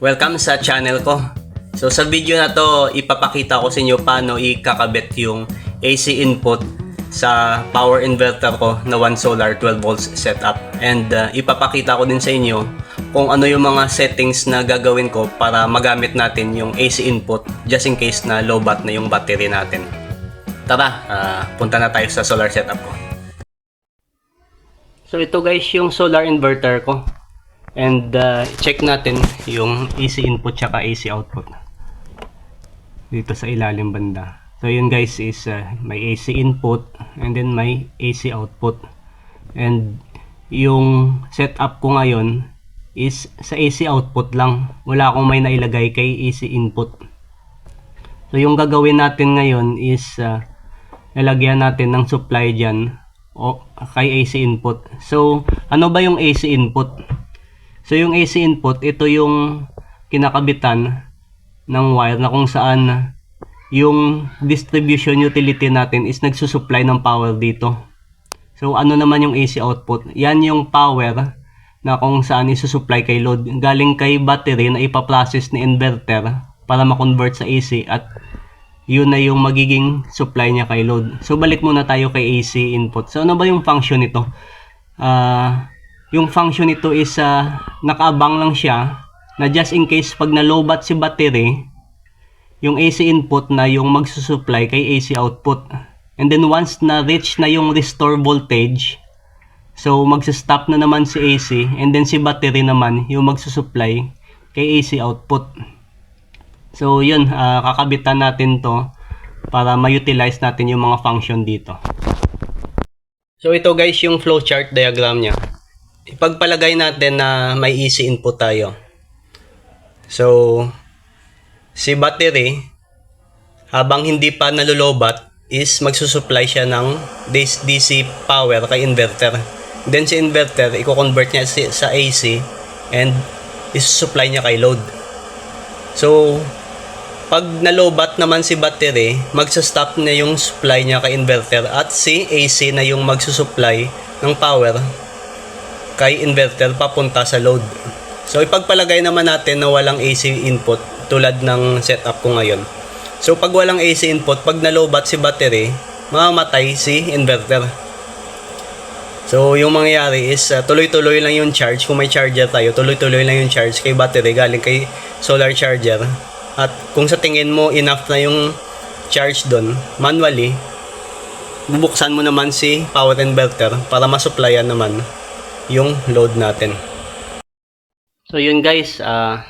Welcome sa channel ko. So sa video na to, ipapakita ko sa inyo paano ikakabit yung AC input sa power inverter ko na 1 solar 12 volts setup. And uh, ipapakita ko din sa inyo kung ano yung mga settings na gagawin ko para magamit natin yung AC input just in case na low bat na yung battery natin. Tara, ah, punta na tayo sa solar setup ko. So ito guys yung solar inverter ko. And uh, check natin yung AC input tsaka AC output. Dito sa ilalim banda. So yun guys is uh, may AC input and then may AC output. And yung setup ko ngayon is sa AC output lang. Wala akong may nailagay kay AC input. So yung gagawin natin ngayon is uh, lalagyan natin ng supply dyan o kay AC input. So ano ba yung AC input? So yung AC input, ito yung kinakabitan ng wire na kung saan yung distribution utility natin is nagsusupply ng power dito. So ano naman yung AC output? Yan yung power na kung saan isusupply kay load. Galing kay battery na ipaprocess ni inverter para ma-convert sa AC at yun na yung magiging supply niya kay load. So balik muna tayo kay AC input. So ano ba yung function nito? Ah yung function nito is uh, nakaabang lang siya na just in case pag na-lowbat si battery, yung AC input na yung magsusupply kay AC output. And then once na reach na yung restore voltage, so magsa-stop na naman si AC and then si battery naman yung magsusupply kay AC output. So yun, ah, kakabitan natin to para ma-utilize natin yung mga function dito. So ito guys yung flowchart diagram niya ipagpalagay natin na may AC input tayo. So, si battery, habang hindi pa nalulobat, is magsusupply siya ng DC power kay inverter. Then si inverter, i-convert niya sa AC and isusupply niya kay load. So, pag nalobat naman si battery, magsa-stop na yung supply niya kay inverter at si AC na yung magsusupply ng power kay inverter papunta sa load. So ipagpalagay naman natin na walang AC input tulad ng setup ko ngayon. So pag walang AC input, pag nalobat si battery, mamamatay si inverter. So yung mangyayari is uh, tuloy-tuloy lang yung charge. Kung may charger tayo, tuloy-tuloy lang yung charge kay battery galing kay solar charger. At kung sa tingin mo enough na yung charge doon, manually, bubuksan mo naman si power inverter para masupplyan naman yung load natin. So yun guys, ah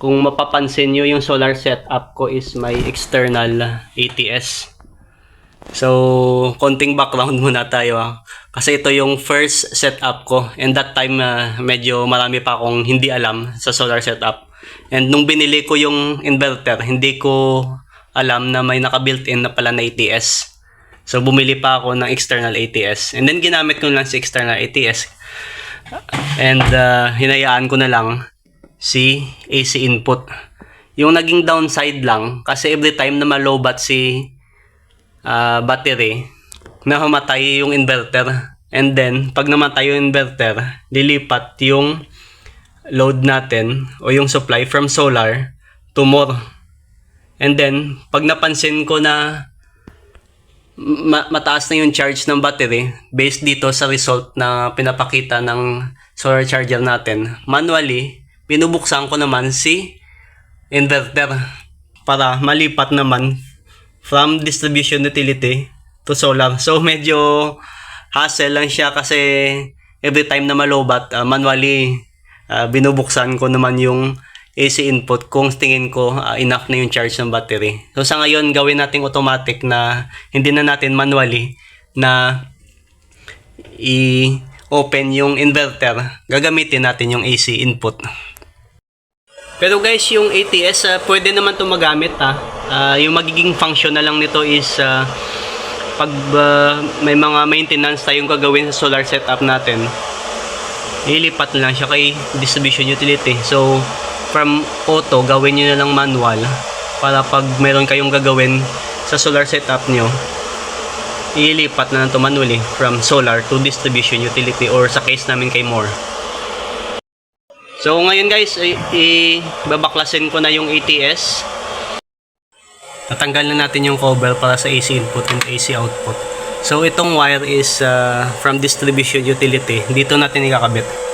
kung mapapansin nyo yung solar setup ko is may external ATS. So, konting background muna tayo ah. Kasi ito yung first setup ko and that time ah, medyo marami pa akong hindi alam sa solar setup. And nung binili ko yung inverter, hindi ko alam na may naka-built-in na pala na ATS. So, bumili pa ako ng external ATS. And then, ginamit ko lang si external ATS. And, uh, hinayaan ko na lang si AC input. Yung naging downside lang, kasi every time na malobat si uh, battery, nahamatay yung inverter. And then, pag namatay yung inverter, lilipat yung load natin o yung supply from solar to more. And then, pag napansin ko na ma- mataas na yung charge ng battery based dito sa result na pinapakita ng solar charger natin. Manually, binubuksan ko naman si inverter para malipat naman from distribution utility to solar. So medyo hassle lang siya kasi every time na malobat, uh, manually uh, binubuksan ko naman yung AC input kung tingin ko uh, enough na yung charge ng battery. So sa ngayon gawin nating automatic na hindi na natin manually na i-open yung inverter. Gagamitin natin yung AC input. Pero guys, yung ATS uh, pwede naman 'to magamit ah. Uh, yung magiging function na lang nito is uh, pag uh, may mga maintenance tayong gagawin sa solar setup natin, ilipat lang siya kay distribution utility. So, from auto, gawin nyo na lang manual para pag meron kayong gagawin sa solar setup nyo, ilipat na lang to manually from solar to distribution utility or sa case namin kay more. So ngayon guys, i-babaklasin ko na yung ATS. Tatanggal na natin yung cover para sa AC input and AC output. So itong wire is uh, from distribution utility. Dito natin ikakabit.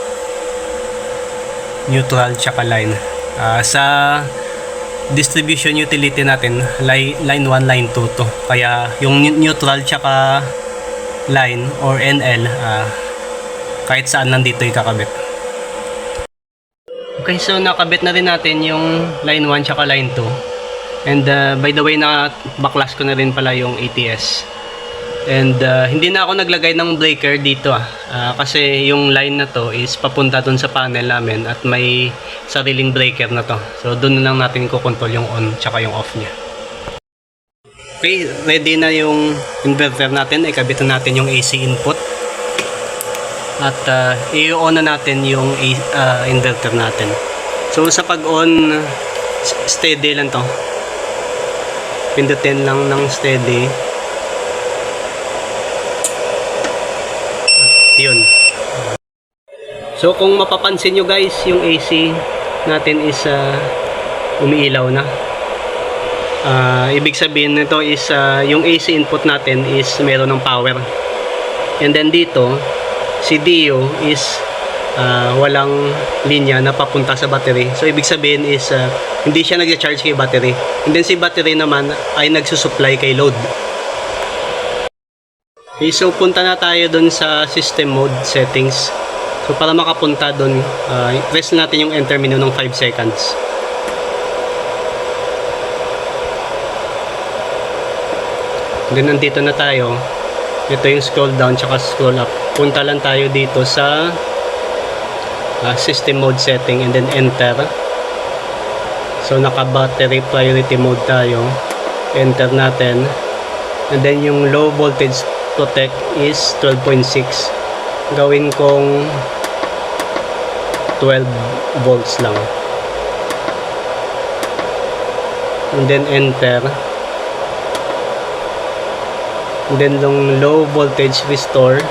Neutral tsaka line. Ah, sa distribution utility natin, line, line 1, line 2 to. Kaya yung ne- neutral tsaka line or NL, ah, kahit saan nandito ikakabit. Okay, so nakabit na rin natin yung line 1 tsaka line 2. And uh, by the way, na baklas ko na rin pala yung ATS. And uh, hindi na ako naglagay ng breaker dito ah. Ah, kasi yung line na to is papunta dun sa panel namin at may sariling breaker na to. So dun na lang natin kukontrol yung on tsaka yung off niya. Okay, ready na yung inverter natin. Ikabit na natin yung AC input. At uh, i-on na natin yung uh, inverter natin. So sa pag-on, steady lang to. Pindutin lang ng steady. At yun. So kung mapapansin nyo guys, yung AC natin is uh, umiilaw na. Ah, ibig sabihin nito is ah, yung AC input natin is meron ng power. And then dito, si Dio is ah, walang linya na papunta sa battery. So ibig sabihin is ah, hindi siya nag-charge kay battery. And then si battery naman ay nagsusupply kay load. Okay, so punta na tayo dun sa system mode settings. So para makapunta dun, ah, press natin yung enter menu ng 5 seconds. Then nandito na tayo. Ito yung scroll down tsaka scroll up. Punta lang tayo dito sa ah, system mode setting and then enter. So naka battery priority mode tayo. Enter natin. And then yung low voltage protect is 12.6. Gawin kong 12 volts lang. And then enter. And then yung low voltage restore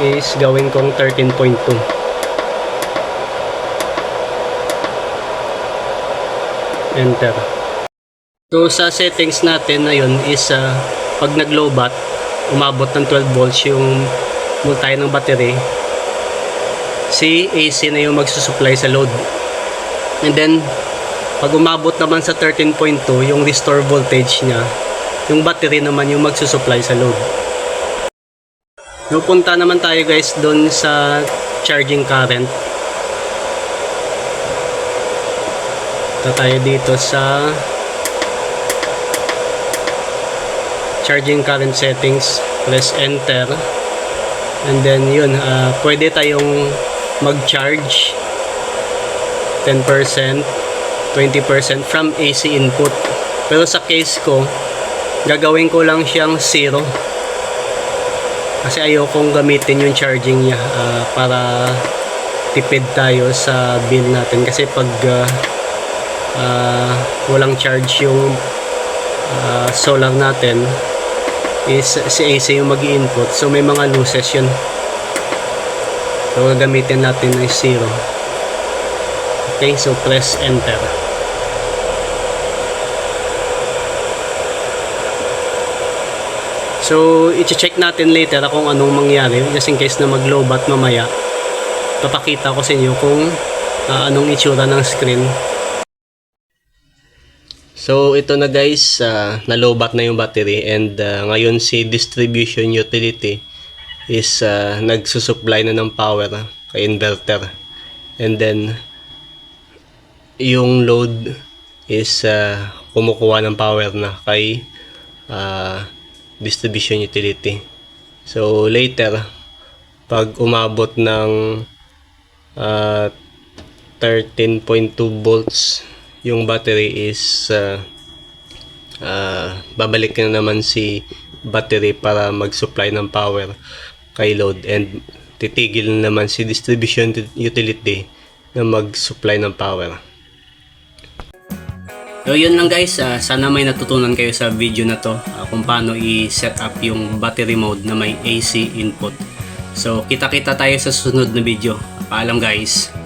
is gawin kong 13.2. Enter. So sa settings natin na is uh, pag nag-low bat, umabot ng 12 volts yung multi ng battery. Si AC na yung magsusupply sa load. And then pag umabot naman sa 13.2 yung restore voltage niya, yung battery naman yung magsusupply sa load. Pupunta naman tayo guys doon sa charging current. Punta tayo dito sa charging current settings. Press enter. And then yun, ah, pwede tayong mag-charge 10%, 20% from AC input. Pero sa case ko, gagawin ko lang siyang zero. Kasi ayokong gamitin yung charging niya ah, para tipid tayo sa bill natin. Kasi pag ah, ah, walang charge yung ah, solar natin is si AC yung mag input so may mga losses yun so gagamitin natin ay zero okay so press enter So, i-check natin later kung anong mangyari just in case na mag-low bat mamaya. Papakita ko sa inyo kung ah, anong itsura ng screen. So, ito na guys, uh, na-low bat na yung battery and ah, ngayon si distribution utility is ah, nagsusupply na ng power kay inverter. And then, yung load is ah, kumukuha ng power na kay ah, distribution utility. So later, pag umabot ng ah, 13.2 volts yung battery is ah, ah, babalik na naman si battery para mag-supply ng power kay load and titigil na naman si distribution utility na mag-supply ng power. So yun lang guys, Ah, sana may natutunan kayo sa video na to ah, kung paano i-set up yung battery mode na may AC input. So kita-kita tayo sa susunod na video. Paalam guys.